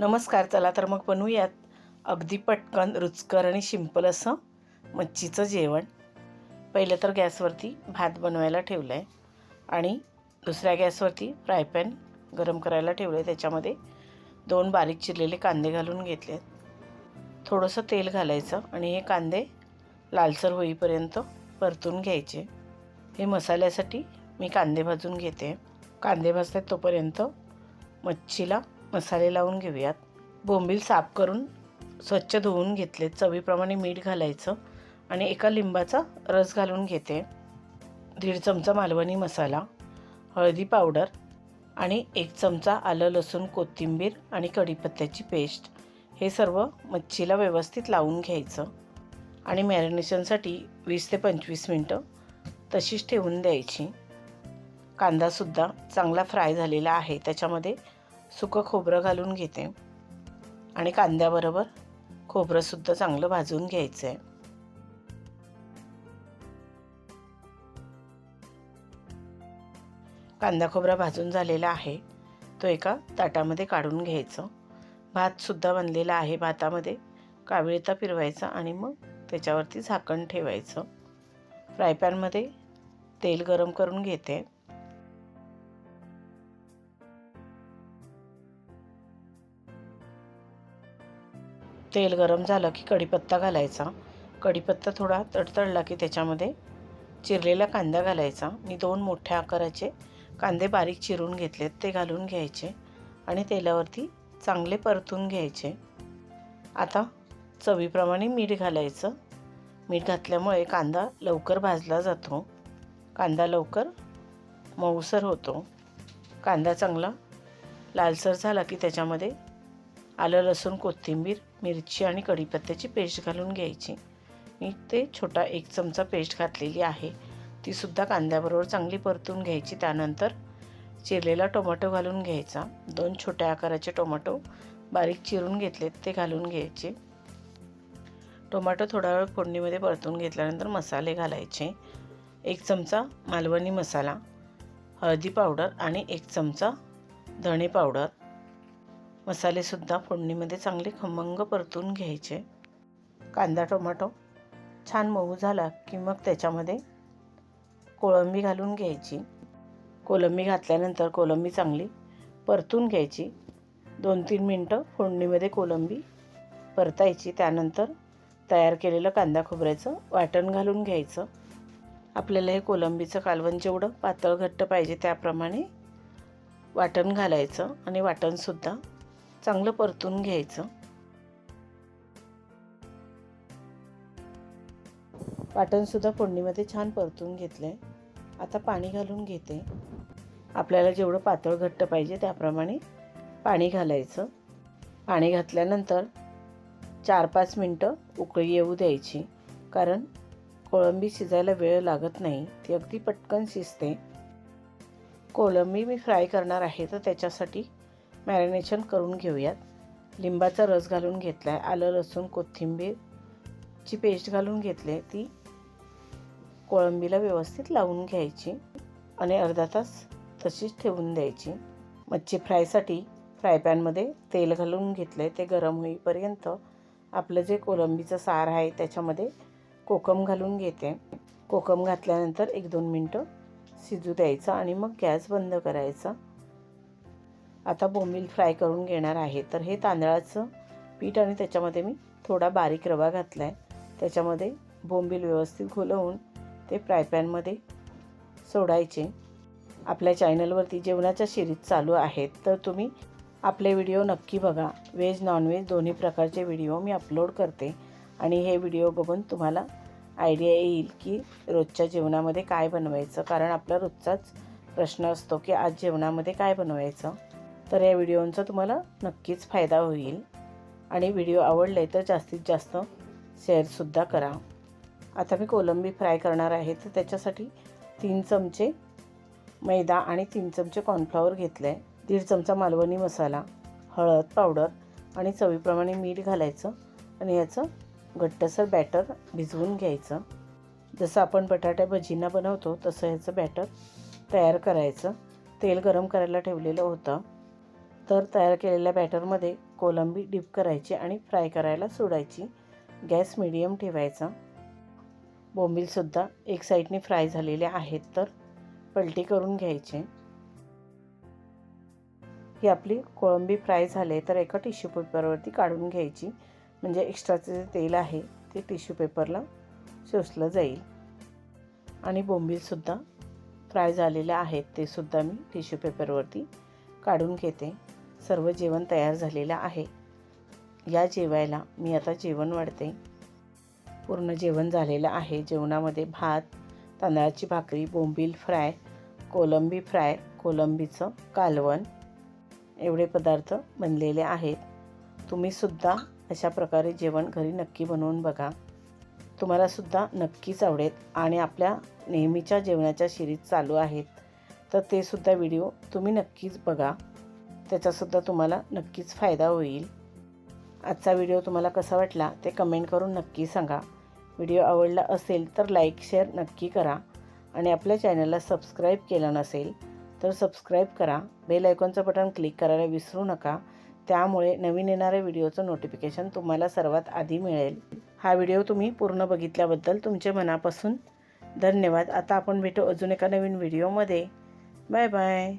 नमस्कार चला तर मग बनवूयात. अगदी पटकन रुचकर आणि शिंपल असं मच्छीचं जेवण. पहिलं तर गॅसवरती भात बनवायला ठेवलं आहे आणि दुसऱ्या गॅसवरती फ्रायपॅन गरम करायला ठेवलं आहे त्याच्यामध्ये दोन बारीक चिरलेले कांदे घालून घेतले आहेत थोडंसं तेल घालायचं आणि हे कांदे लालसर होईपर्यंत परतून घ्यायचे. हे मसाल्यासाठी मी कांदे भाजून घेते. कांदे भाजतात तोपर्यंत मच्छीला मसाले लावून घेऊयात. बोंबील साफ करून स्वच्छ धुवून घेतले. चवीप्रमाणे मीठ घालायचं आणि एका लिंबाचा रस घालून घेते. दीड चमचा मालवणी मसाला हळदी पावडर आणि एक चमचा आलं लसूण कोथिंबीर आणि कढीपत्त्याची पेस्ट. हे सर्व मच्छीला व्यवस्थित लावून घ्यायचं आणि मॅरिनेशनसाठी वीस ते पंचवीस मिनटं तशीच ठेवून द्यायची. कांदासुद्धा चांगला फ्राय झालेला आहे. त्याच्यामध्ये सुकं खोबरं घालून घेते. आणि कांद्याबरोबर खोबरंसुद्धा चांगलं भाजून घ्यायचं आहे कांदा खोबरा भाजून झालेला आहे. तो एका ताटामध्ये काढून घ्यायचं. भातसुद्धा बनलेला आहे. भातामध्ये काविळता फिरवायचा आणि मग त्याच्यावरती झाकण ठेवायचं. फ्रायपॅनमध्ये तेल गरम करून घेते. तेल गरम झालं की कढीपत्ता घालायचा. कढीपत्ता थोडा तडतडला की त्याच्यामध्ये चिरलेला कांदा घालायचा. मी दोन मोठ्या आकाराचे कांदे बारीक चिरून घेतलेत ते घालून घ्यायचे आणि तेलावरती चांगले परतून घ्यायचे. आता चवीप्रमाणे मीठ घालायचं. मीठ घातल्यामुळे कांदा लवकर भाजला जातो. कांदा लवकर मऊसर होतो. कांदा चांगला लालसर झाला की त्याच्यामध्ये आलं लसूण कोथिंबीर मिरची आणि कढीपत्त्याची पेस्ट घालून घ्यायची. मी ते छोटा एक चमचा पेस्ट घातलेली आहे. तीसुद्धा कांद्याबरोबर चांगली परतून घ्यायची. त्यानंतर चिरलेला टोमॅटो घालून घ्यायचा. दोन छोट्या आकाराचे टोमॅटो बारीक चिरून घेतलेत ते घालून घ्यायचे. टोमॅटो थोडा वेळ फोडणीमध्ये परतून घेतल्यानंतर मसाले घालायचे. एक चमचा मालवणी मसाला हळदी पावडर आणि एक चमचा धणे पावडर. मसालेसुद्धा फोडणीमध्ये चांगले खमंग परतून घ्यायचे. कांदा टोमॅटो छान मऊ झाला की मग त्याच्यामध्ये कोळंबी घालून घ्यायची. कोलंबी घातल्यानंतर कोलंबी चांगली परतून घ्यायची. दोन तीन मिनटं फोडणीमध्ये कोलंबी परतायची. त्यानंतर तयार केलेलं कांदा खोबऱ्याचं वाटण घालून घ्यायचं. आपल्याला हे कोलंबीचं कालवण जेवढं पातळ घट्ट पाहिजे त्याप्रमाणे वाटण घालायचं आणि वाटणसुद्धा चांगलं परतून घ्यायचं. वाटणसुद्धा फोडणीमध्ये छान परतून घेतलं आहे आता पाणी घालून घेते. आपल्याला जेवढं पातळ घट्ट पाहिजे त्याप्रमाणे पाणी घालायचं. पाणी घातल्यानंतर चार पाच मिनटं उकळी येऊ द्यायची. कारण कोळंबी शिजायला वेळ लागत नाही. ती अगदी पटकन शिजते. कोळंबी मी फ्राय करणार आहे तर त्याच्यासाठी मॅरिनेशन करून घेऊयात. लिंबाचा रस घालून घेतला आहे आलं लसूण कोथिंबीरची पेस्ट घालून घेतली आहे. ती कोळंबीला व्यवस्थित लावून घ्यायची आणि अर्धा तास तशीच ठेवून द्यायची. मच्छी फ्रायसाठी फ्राय पॅनमध्ये तेल घालून घेतलं आहे ते गरम होईपर्यंत आपलं जे कोलंबीचं सार आहे त्याच्यामध्ये कोकम घालून घेते. कोकम घातल्यानंतर एक दोन मिनटं शिजू द्यायचं आणि मग गॅस बंद करायचा. आता बोंबील फ्राय करून घेणार आहे. तर हे तांदळाचं पीठ आणि त्याच्यामध्ये मी थोडा बारीक रवा घातला आहे त्याच्यामध्ये बोंबील व्यवस्थित घुलवून ते फ्राय पॅनमध्ये सोडायचे. आपल्या चॅनलवरती जेवणाच्या शिरीत चालू आहेत. तर तुम्ही आपले व्हिडिओ नक्की बघा. व्हेज नॉनव्हेज दोन्ही प्रकारचे व्हिडिओ मी अपलोड करते. आणि हे व्हिडिओ बघून तुम्हाला आयडिया येईल की रोजच्या जेवणामध्ये काय बनवायचं. कारण आपला रोजचाच प्रश्न असतो की आज जेवणामध्ये काय बनवायचं. तर या व्हिडिओंचा तुम्हाला नक्कीच फायदा होईल. आणि व्हिडिओ आवडले तर जास्तीत जास्त शेअरसुद्धा करा. आता मी कोलंबी फ्राय करणार आहे तर त्याच्यासाठी तीन चमचे मैदा आणि तीन चमचे कॉर्नफ्लॉवर घेतले. आहे दीड चमचा मालवणी मसाला हळद पावडर आणि चवीप्रमाणे मीठ घालायचं आणि याचं घट्टसर बॅटर भिजवून घ्यायचं. जसं आपण बटाट्या भजींना बनवतो तसं ह्याचं बॅटर तयार करायचं. तेल गरम करायला ठेवलेलं होतं. तर तयार केलेल्या बॅटरमध्ये कोलंबी डिप करायची आणि फ्राय करायला सोडायची. गॅस मिडियम ठेवायचा. बोंबीलसुद्धा एक साईडने फ्राय झालेले आहेत तर पलटी करून घ्यायचे. ही आपली कोळंबी फ्राय झाले तर एका टिश्यू पेपरवरती काढून घ्यायची. म्हणजे एक्स्ट्राचं जे तेल आहे ते टिश्यू पेपरला शोषलं जाईल. आणि बोंबीलसुद्धा फ्राय झालेले आहेत ते सुद्धा मी टिश्यू पेपरवरती काढून घेते. सर्व जेवण तयार झालेलं आहे. या जेवायला मी आता जेवण वाढते. पूर्ण जेवण झालेलं आहे. जेवणामध्ये भात तांदळाची भाकरी बोंबील फ्राय कोलंबी फ्राय कोलंबीचं कालवण एवढे पदार्थ बनलेले आहेत. तुम्हीसुद्धा अशा प्रकारे जेवण घरी नक्की बनवून बघा. तुम्हालासुद्धा नक्कीच आवडेल आणि आपल्या नेहमीच्या जेवणाच्या शिरीज चालू आहेत. तर ते सुद्धा व्हिडिओ तुम्ही नक्कीच बघा. त्याचासुद्धा तुम्हाला नक्कीच फायदा होईल. आजचा व्हिडिओ तुम्हाला कसा वाटला ते कमेंट करून नक्की सांगा. व्हिडिओ आवडला असेल तर लाईक शेअर नक्की करा आणि आपल्या चॅनलला सबस्क्राईब केलं नसेल तर सबस्क्राईब करा. बेल आयकॉनचं बटन क्लिक करायला विसरू नका. त्यामुळे नवीन येणाऱ्या व्हिडिओचं नोटिफिकेशन तुम्हाला सर्वात आधी मिळेल. हा व्हिडिओ तुम्ही पूर्ण बघितल्याबद्दल तुमचे मनापासून धन्यवाद. आता आपण भेटू अजून एका नवीन व्हिडिओमध्ये. Bye bye.